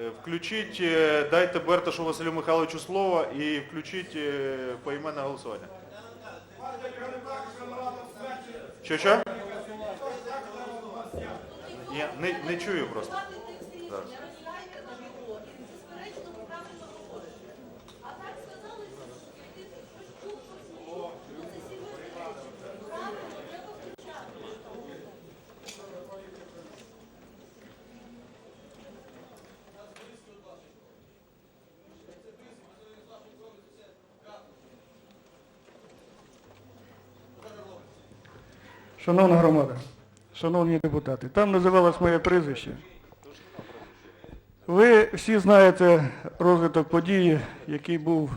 Е, Включіть, е, дайте Берташу Василю Михайловичу слово і включіть е, поіменне голосування. Що що? Я не, не чую просто. Зараз. Шановна громада, шановні депутати, там називалось моє прізвище. Ви всі знаєте розвиток події, який був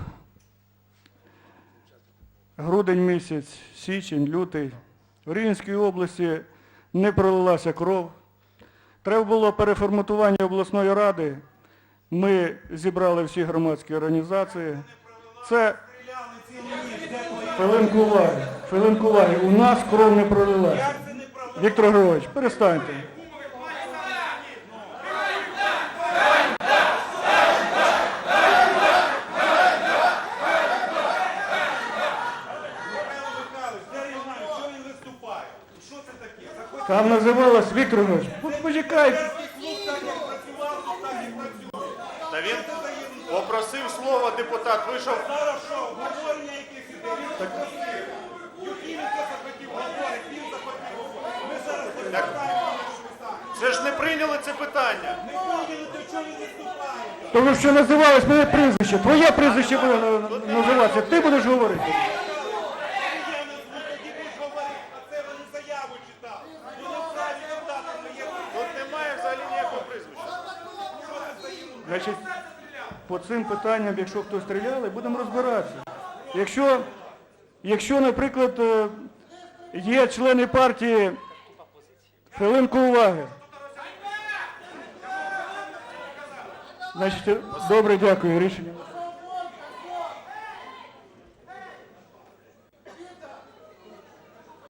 грудень місяць, січень, лютий. В Рівненській області не пролилася кров. Треба було переформатування обласної ради. Ми зібрали всі громадські організації. Це хвилинку уваги. Хвилинку уваги. У нас кров не пролилася. Віктор Григорович, перестаньте. Там називалось Віктор Григорович. ну, Почекайте. Та він попросив слова депутат, вийшов. Так, Це ж не прийняли це питання. То ви що називалось моє прізвище? Твоє прізвище буде називатися. Ти будеш говорити. Тут немає взагалі ніякого прізвища. Значить, по цим питанням, якщо хтось стріляли, будемо розбиратися. Якщо, якщо наприклад, е, є члени партії, хвилинку уваги. Значить, добре, дякую, рішення.